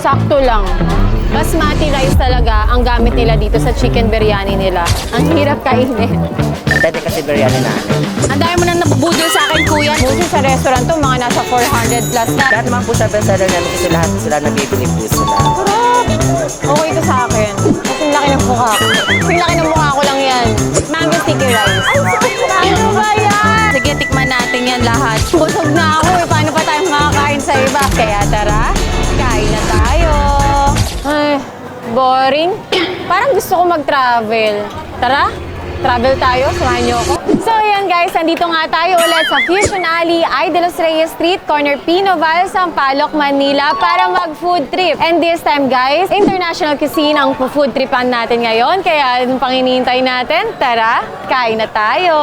Sakto lang. Basmati rice talaga ang gamit nila dito sa chicken biryani nila. Ang hirap kainin. Dati kasi biryani na. Ang dami mo nang nabubudol sa akin, kuya. Busi sa restaurant to, mga nasa 400 plus na. Lahat naman po sa bestseller namin kasi lahat sila nabibili po sila. Sarap! Okay ito sa akin. Kasi laki ng mukha ko. Kasi laki ng mukha ko lang yan. Mango sticky rice. Ano ba yan? Sige, tikman natin yan lahat. Busog na ako eh. Paano pa tayo makakain sa iba? Kaya tara, kain na tayo. Ay, boring. Parang gusto ko mag-travel. Tara, travel tayo. Samahan niyo ako. So, ayan guys, nandito nga tayo ulit sa Fusion Alley, Ay de los Reyes Street, corner Pinoval, Sampaloc, Manila para mag-food trip. And this time guys, international cuisine ang food tripan natin ngayon. Kaya yung pang hinihintay natin, tara, kain na tayo.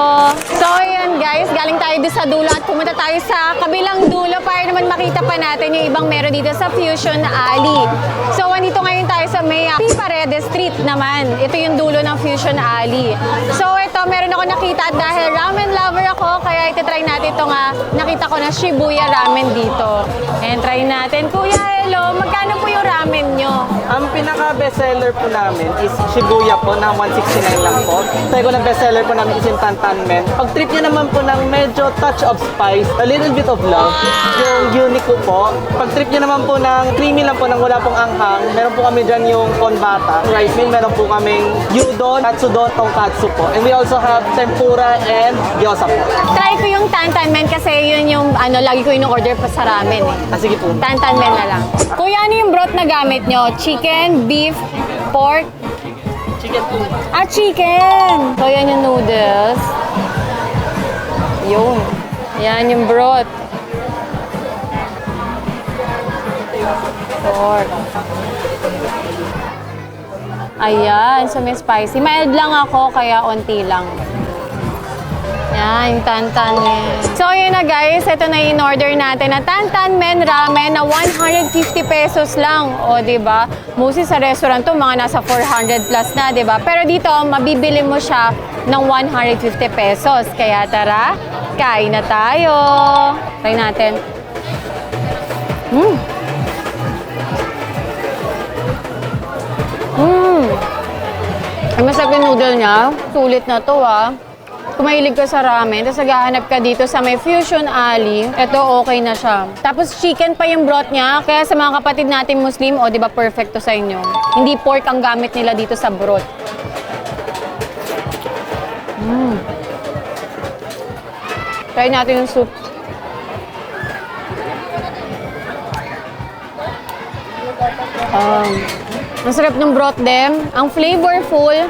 So ayan guys, galing tayo doon sa dulo at pumunta tayo sa kabilang dulo para naman makita pa natin yung ibang meron dito sa Fusion Alley. So andito ngayon tayo sa may P. Paredes Street naman. Ito yung dulo ng Fusion Alley. So ito, meron ako nakita at dahil ramen lover ako, kaya ititry natin ito nga. Nakita ko na Shibuya ramen dito. And try natin. Kuya, hello, magkano po yung ramen nyo? Ang pinaka-bestseller po namin is Shibuya po na 169 lang po. Second na bestseller po namin is yung Tantan Men. Pag trip nyo naman po ng medyo touch of spice, a little bit of love, yung unique ko po. Pag trip nyo naman po ng creamy lang po ng wala pong anghang, meron po kami dyan yung konbata. Rice meal, meron po kaming gyudon, katsudon, tonkatsu po. And we also have tempura and gyoza po. Try ko yung tantan men kasi yun yung ano, lagi ko in-order pa sa ramen eh. Ah, sige po. Tantan men na lang. Kuya, ano yung broth na gamit nyo? Chicken, beef, pork? Chicken po. Ah, chicken! So, yan yung noodles. Yun. Yan yung broth. Pork. Ayan, so may spicy. Mild lang ako, kaya onti lang. Yan, tantan men. So, yun na guys. Ito na yung order natin na tantan men ramen na 150 pesos lang. O, ba? Mostly sa restaurant to, mga nasa 400 plus na, ba? Pero dito, mabibili mo siya ng 150 pesos. Kaya tara, kain na tayo. Try natin. Mm. Mm. Ay, masarap yung noodle niya. Sulit na to ah. Kung mahilig ka sa ramen, tapos naghahanap ka dito sa may Fusion Alley, eto okay na siya. Tapos chicken pa yung broth niya, kaya sa mga kapatid natin Muslim, o di ba perfect to sa inyo. Hindi pork ang gamit nila dito sa broth. Mm. Try natin yung soup. Um, ang sarap ng broth din. Ang flavorful.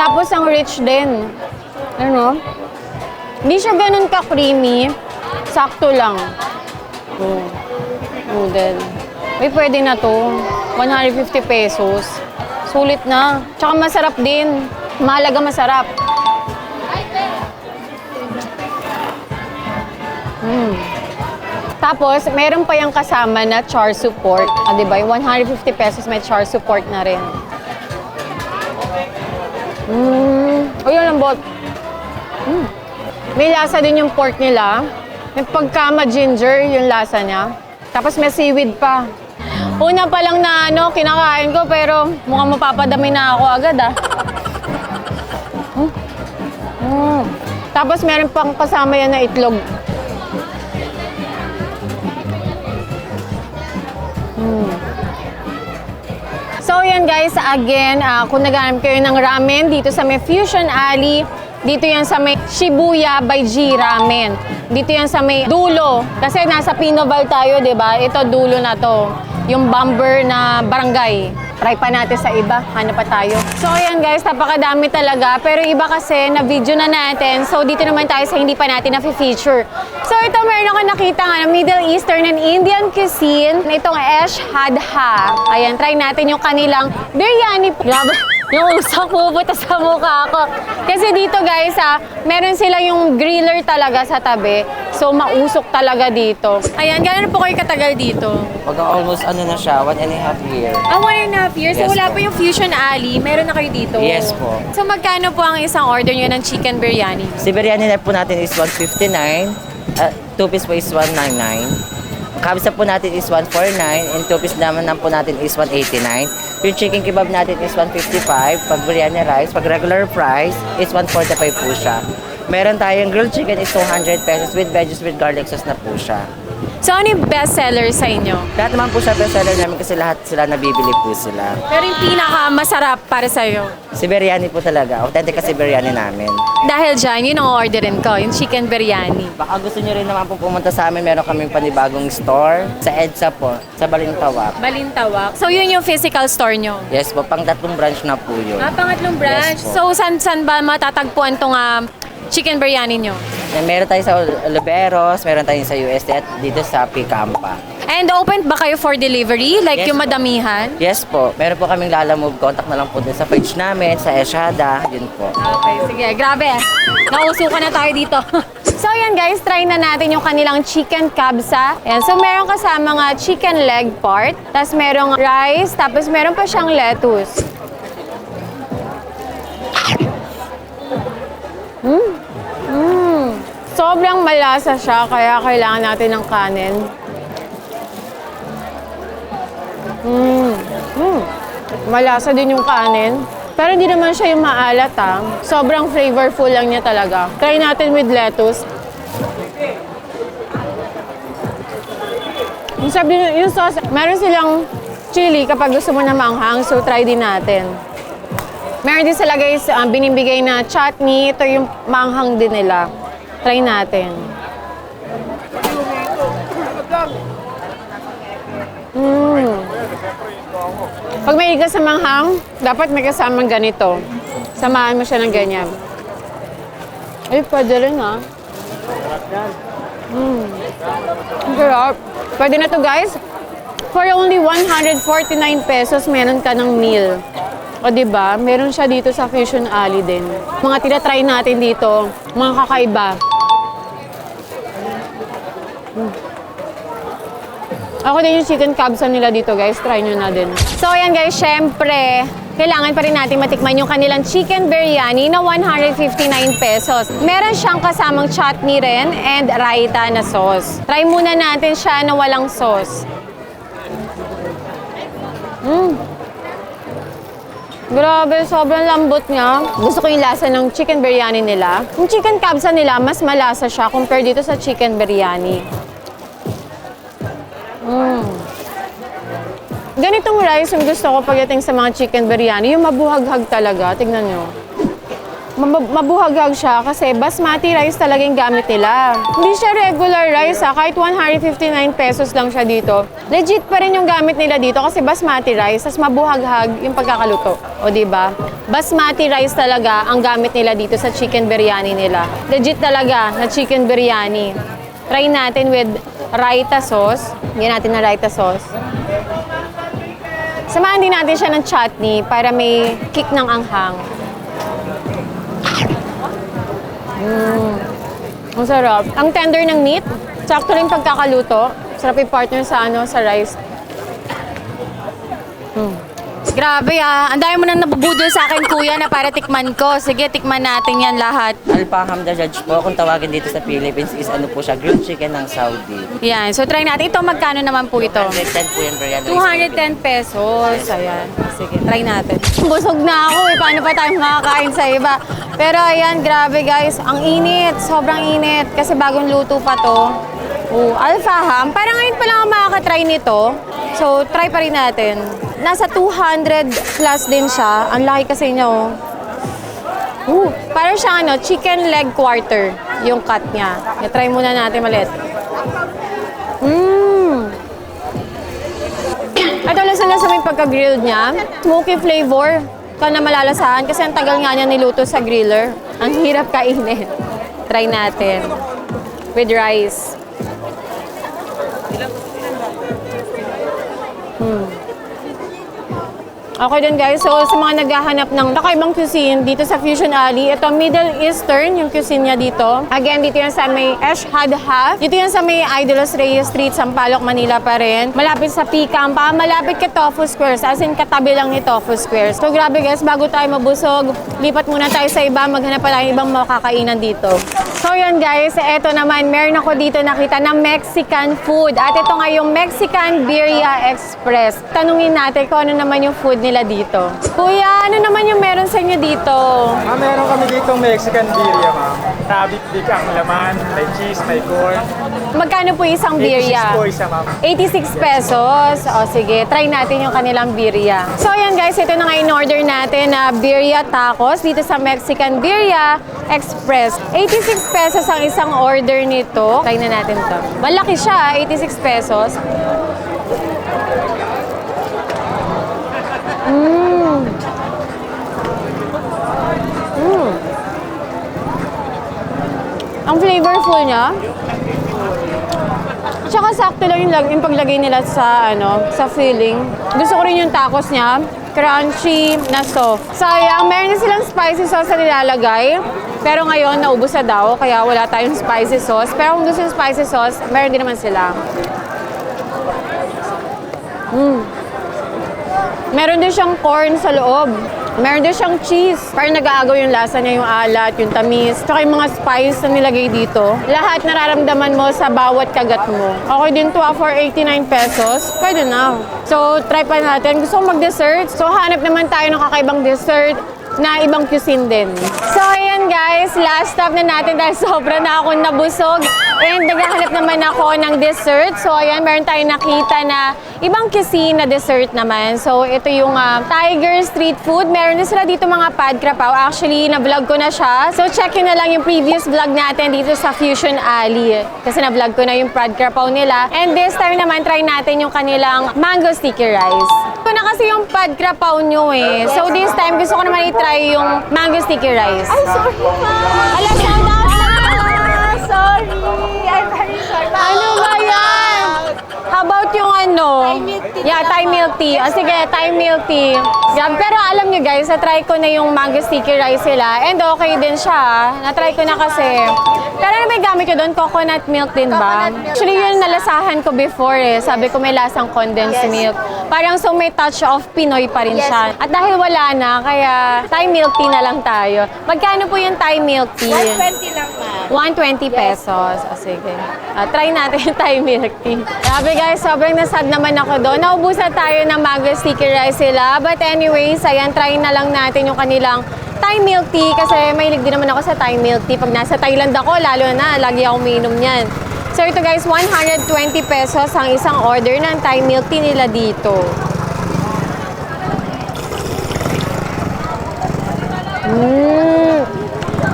Tapos ang rich din. Ano? Hindi siya ganun ka-creamy. Sakto lang. Oh. Noodle. Uy, pwede na to. 150 pesos. Sulit na. Tsaka masarap din. Mahalaga masarap. Mm. Tapos, meron pa yung kasama na char siu pork. Ah, di ba? Yung 150 pesos may char siu pork na rin. Oh, yun ang bot. Mm. May lasa din yung pork nila. May pagkama ginger yung lasa niya. Tapos may seaweed pa. Una pa lang na ano, kinakain ko pero mukhang mapapadami na ako agad ah. Mm. Mm. Tapos meron pang kasama yan na itlog. So yan guys, again, ah, kung naghanap kayo ng ramen dito sa may Fusion Alley, dito yan sa may Shibuya by G Ramen. Dito yan sa may dulo. Kasi nasa Pinoval tayo, di ba? Ito dulo na to. Yung bomber na barangay. Try pa natin sa iba. Hanap pa tayo. So ayan guys, napakadami talaga. Pero iba kasi na video na natin. So dito naman tayo sa hindi pa natin na-feature. So ito meron ako nakita nga na Middle Eastern and Indian cuisine. Itong Esh Hadha. Ayan, try natin yung kanilang biryani. Grabe. Yung usok pupunta sa mukha ko. Kasi dito guys, ah, meron sila yung griller talaga sa tabi. So mausok talaga dito. Ayan, gano'n po kayo katagal dito? Pag almost ano na siya, one and a half year. Ah, one and a half years. So Yes wala po. pa yung Fusion Alley. Meron na kayo dito? Yes po. So magkano po ang isang order nyo ng chicken biryani? Si biryani na po natin is 159. Uh, two piece po is 199. Kabsa po natin is 149 and two piece naman po natin is 189. Yung chicken kebab natin is 155. Pag biryani rice, pag regular price is 145 po siya. Meron tayong grilled chicken is 200 pesos with veggies with garlic sauce na po siya. So, ano yung best seller sa inyo? Lahat naman po siya bestseller namin kasi lahat sila nabibili po sila. Pero yung pinaka-masarap para sa'yo? Si biryani po talaga. Authentic kasi biryani namin. Dahil dyan, yun ang orderin ko, yung chicken biryani. Baka gusto nyo rin naman po pumunta sa amin. Meron kaming panibagong store sa EDSA po, sa Balintawak. Balintawak. So, yun yung physical store nyo? Yes po, pang tatlong branch na po yun. Ah, pangatlong branch. Yes po. so, san, san ba matatagpuan tong ah, chicken biryani nyo? And meron tayo sa Oliveros, meron tayo sa UST at dito sa Picampa. And open ba kayo for delivery? Like Yes yung po. madamihan? Yes po, meron po kaming Lala Move. Contact na lang po din sa page namin, sa Eshada, yun po. Okay, sige. Grabe. Nausukan na tayo dito. so, yan guys. Try na natin yung kanilang chicken kabsa. Yan. So, meron kasama nga chicken leg part. Tapos merong rice. Tapos meron pa siyang lettuce. Mm. Mm. Sobrang malasa siya. Kaya kailangan natin ng kanin. Mm. Mm. Malasa din yung kanin. Pero hindi naman siya yung maalat ha. Sobrang flavorful lang niya talaga. Try natin with lettuce. Yung sabi yung sauce, meron silang chili kapag gusto mo na manghang, so try din natin. Meron din sila guys, uh, binibigay na chutney. Ito yung manghang din nila. Try natin. Mm. Pag may ka sa manghang, dapat may kasamang ganito. Samahan mo siya ng ganyan. Ay, pwede rin ah. Mm. Ang sarap. Pwede na to guys. For only 149 pesos, meron ka ng meal. O di ba? Meron siya dito sa Fusion Alley din. Mga tinatry natin dito, mga kakaiba. Ako din yung chicken kabsa nila dito guys. Try nyo na din. So ayan guys, syempre, kailangan pa rin natin matikman yung kanilang chicken biryani na 159 pesos. Meron siyang kasamang chutney rin and raita na sauce. Try muna natin siya na walang sauce. Mm. Grabe, sobrang lambot niya. Gusto ko yung lasa ng chicken biryani nila. Yung chicken kabsa nila, mas malasa siya compare dito sa chicken biryani. Mm. Ganitong rice yung gusto ko pagdating sa mga chicken biryani, yung mabuhaghag talaga. Tignan nyo. Mab- mabuhaghag siya kasi basmati rice talaga yung gamit nila. Hindi siya regular rice ha, kahit 159 pesos lang siya dito. Legit pa rin yung gamit nila dito kasi basmati rice, tas mabuhaghag yung pagkakaluto. O di ba? Basmati rice talaga ang gamit nila dito sa chicken biryani nila. Legit talaga na chicken biryani. Try natin with raita sauce. Bigyan natin ng raita sauce. Samahan din natin siya ng chutney para may kick ng anghang. Mm. Ang sarap. Ang tender ng meat. Sakto rin pagkakaluto. Sarap i-partner sa ano, sa rice. Grabe ah. Ang dami mo nang nabubudol sa akin, kuya, na para tikman ko. Sige, tikman natin yan lahat. Alpaham the Judge po, kung tawagin dito sa Philippines is ano po siya, grilled chicken ng Saudi. Yan. So, try natin. Ito, magkano naman po ito? 110 po yung biryani. 210 pesos. Ayan. Sige, try natin. Busog na ako eh. Paano pa tayo makakain sa iba? Pero ayan, grabe guys. Ang init. Sobrang init. Kasi bagong luto pa to. Oh, alfaham. Parang ngayon pa lang ako makakatry nito. So, try pa rin natin. Nasa 200 plus din siya. Ang laki kasi niya, oh. Ooh, parang siyang ano, chicken leg quarter yung cut niya. I-try muna natin maliit. Mmm! Ito lasa-lasa may pagka-grilled niya. Smoky flavor. Ikaw na malalasahan kasi ang tagal nga niya niluto sa griller. Ang hirap kainin. Try natin. With rice. Hmm. Okay din guys, so sa mga naghahanap ng kakaibang cuisine dito sa Fusion Alley, ito Middle Eastern yung cuisine niya dito. Again, dito yan sa may Eshhad Half. Dito yan sa may Idolos Reyes Street, Sampaloc, Manila pa rin. Malapit sa Picampa, malapit kay Tofu Squares, as in katabi lang ni Tofu Squares. So grabe guys, bago tayo mabusog, lipat muna tayo sa iba, maghanap pa tayo ng ibang makakainan dito. So yun guys, eto naman, meron ako dito nakita na Mexican food. At ito nga Mexican Birria Express. Tanungin natin kung ano naman yung food nila dito. Kuya, ano naman yung meron sa inyo dito? Ma'am, meron kami dito Mexican birria, ma'am. Rabbit dick ang laman, may cheese, may corn. Magkano po isang 86 birria? po isa, ma'am. 86 pesos. O sige, try natin yung kanilang birria. So yan guys, ito na nga in-order natin na birria tacos dito sa Mexican Birria Express. 86 pesos ang isang order nito. Try na natin to. Malaki siya, 86 pesos. Mmm. Mmm. Ang flavorful niya. Tsaka sakto lang yung, lag- yung paglagay nila sa ano, sa filling. Gusto ko rin yung tacos niya. Crunchy na soft. Sayang, meron na silang spicy sauce na nilalagay. Pero ngayon, naubos na daw, kaya wala tayong spicy sauce. Pero kung gusto yung spicy sauce, meron din naman sila. Mm. Meron din siyang corn sa loob. Meron din siyang cheese. Parang nag-aagaw yung lasa niya, yung alat, yung tamis. Tsaka yung mga spice na nilagay dito. Lahat nararamdaman mo sa bawat kagat mo. Okay din to ah, for 89 pesos. Pwede na. So, try pa natin. Gusto ko mag-dessert. So, hanap naman tayo ng kakaibang dessert na ibang cuisine din. So, ayan guys, last stop na natin dahil sobra na ako nabusog. And naghahanap naman ako ng dessert. So, ayan, meron tayong nakita na ibang cuisine na dessert naman. So, ito yung ah, Tiger Street Food. Meron din sila dito mga pad krapaw. Actually, na-vlog ko na siya. So, check na lang yung previous vlog natin dito sa Fusion Alley. Kasi na-vlog ko na yung pad krapaw nila. And this time naman, try natin yung kanilang mango sticky rice. Ito na kasi yung pad krapaw nyo eh. So, this time, gusto ko naman i-try yung mango sticky rice. Ay, sorry ma! Ala, shout out na! Sorry! I'm very sorry. Ano ba yan? About yung ano? Thai milk tea. Yeah, Thai milk tea. O sige, Thai milk tea. Yeah, pero alam nyo guys, na-try ko na yung mango sticky rice sila. And okay din siya. Na-try ko na kasi. Pero ano may gamit ko doon? Coconut milk din ba? Actually, yun nalasahan ko before eh. Sabi ko may lasang condensed milk. Parang so may touch of Pinoy pa rin siya. At dahil wala na, kaya Thai milk tea na lang tayo. Magkano po yung Thai milk tea? 120 lang, ma'am. 120 pesos. O sige. Ah, try natin yung Thai milk tea. Grabe guys, sobrang nasad naman ako doon. Naubusan tayo ng mango sticky rice sila. But anyways, ayan, try na lang natin yung kanilang Thai milk tea kasi mahilig din naman ako sa Thai milk tea. Pag nasa Thailand ako, lalo na, lagi ako umiinom niyan. So ito guys, 120 pesos ang isang order ng Thai milk tea nila dito. Mm.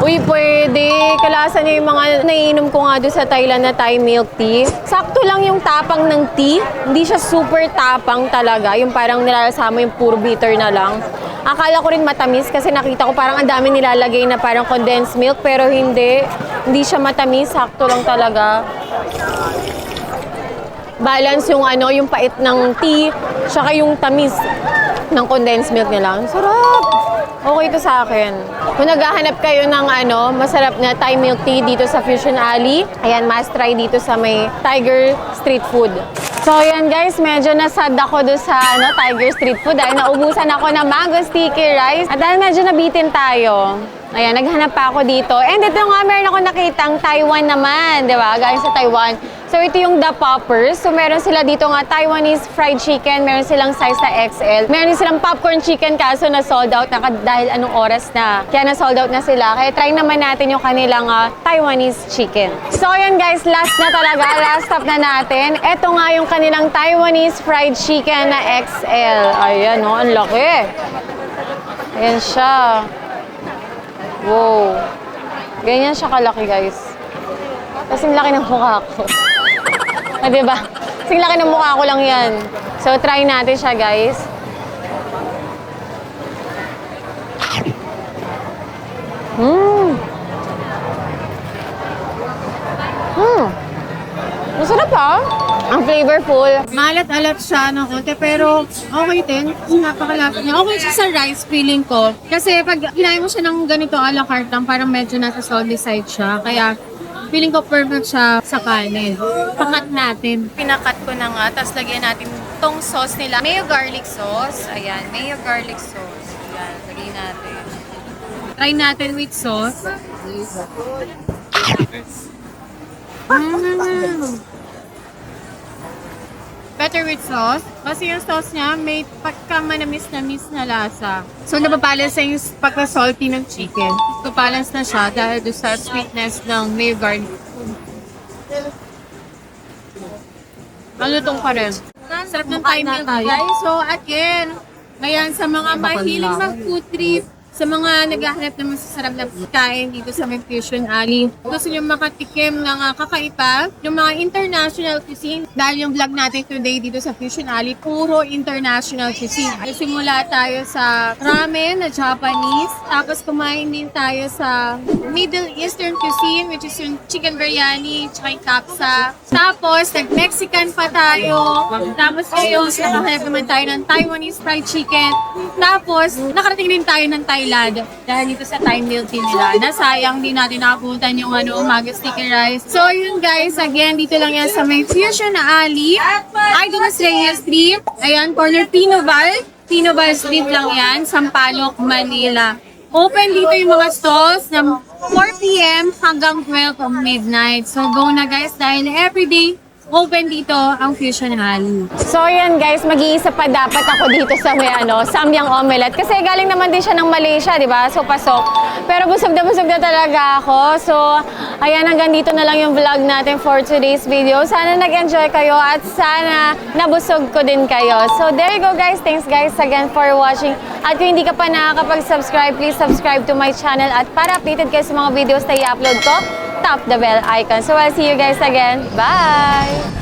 Uy, pwede. Kalasan niya yung mga naiinom ko nga doon sa Thailand na Thai milk tea. Sakto lang yung tapang ng tea. Hindi siya super tapang talaga. Yung parang nilalasama yung puro bitter na lang. Akala ko rin matamis kasi nakita ko parang ang dami nilalagay na parang condensed milk pero hindi. Hindi siya matamis. Sakto lang talaga. Balance yung ano, yung pait ng tea, tsaka yung tamis ng condensed milk nila. Sarap! Okay to sa akin. Kung naghahanap kayo ng ano, masarap na Thai milk tea dito sa Fusion Alley, ayan, must try dito sa may Tiger Street Food. So, ayan guys, medyo nasad ako doon sa ano, Tiger Street Food dahil naubusan ako ng mango sticky rice. At dahil medyo nabitin tayo, ayan, naghanap pa ako dito. And ito nga, meron ako nakitang Taiwan naman, di ba? Galing sa Taiwan. So, ito yung The Poppers. So, meron sila dito nga Taiwanese fried chicken. Meron silang size na XL. Meron silang popcorn chicken kaso na sold out na dahil anong oras na. Kaya na sold out na sila. Kaya try naman natin yung kanilang ah, Taiwanese chicken. So, ayan guys, last na talaga. Last stop na natin. Ito nga yung kanilang Taiwanese fried chicken na XL. Ayan, oh, ang laki. Ayan siya. Wow. Ganyan siya kalaki, guys. Kasing laki ng mukha ko. Ah, di ba? Kasing laki ng mukha ko lang yan. So, try natin siya, guys. Mmm. Mmm. Masarap ha? Ang flavorful. Malat-alat siya ng konti, pero okay din. Napakalapit niya. Okay siya sa rice, feeling ko. Kasi pag kinain mo siya ng ganito a la carte lang, parang medyo nasa salty side siya. Kaya feeling ko perfect siya sa kanin. Pakat natin. Pinakat ko na nga, tapos lagyan natin tong sauce nila. Mayo garlic sauce. Ayan, mayo garlic sauce. Ayan, lagyan natin. Try natin with sauce. Mm. Better with sauce. Kasi yung sauce niya may pagka manamis na miss na lasa. So, nababalance sa yung pagka-salty ng chicken. So, balance na siya dahil doon sa sweetness ng mayo garlic. Malutong pa rin. Sarap ng time guys. So, again, ngayon sa mga mahilig mag-food trip, sa mga naghahanap ng masasarap na pagkain dito sa Fusion Alley, gusto nyo makatikim ng uh, kakaiba, yung mga international cuisine. Dahil yung vlog natin today dito sa Fusion Alley, puro international cuisine. Simula tayo sa ramen na Japanese, tapos kumain din tayo sa Middle Eastern cuisine, which is yung chicken biryani, tsaka yung kapsa. Tapos, nag-Mexican pa tayo. Tapos ngayon, nakahanap naman tayo ng Taiwanese fried chicken. Tapos, nakarating din tayo ng Thailand dahil dito sa Thai milk tea nila. Nasayang din natin nakapuntan yung ano, umaga sticky rice. So, yun guys, again, dito lang yan sa may Fusion na Ali. Idol Reyes Street. Ayan, corner Pinoval. Pinoval Street lang yan, Sampaloc, Manila. Open dito yung mga stalls ng 4 p.m. hanggang 12 of midnight. So, go na guys dahil everyday open dito ang Fusion Alley. So yan guys, mag-iisa pa dapat ako dito sa may ano, Samyang Omelette. Kasi galing naman din siya ng Malaysia, di ba? So pasok. Pero busog na busog na talaga ako. So ayan, hanggang dito na lang yung vlog natin for today's video. Sana nag-enjoy kayo at sana nabusog ko din kayo. So there you go guys. Thanks guys again for watching. At kung hindi ka pa nakakapag-subscribe, please subscribe to my channel. At para updated kayo sa mga videos na i-upload ko, tap the bell icon. So I'll see you guys again. Bye!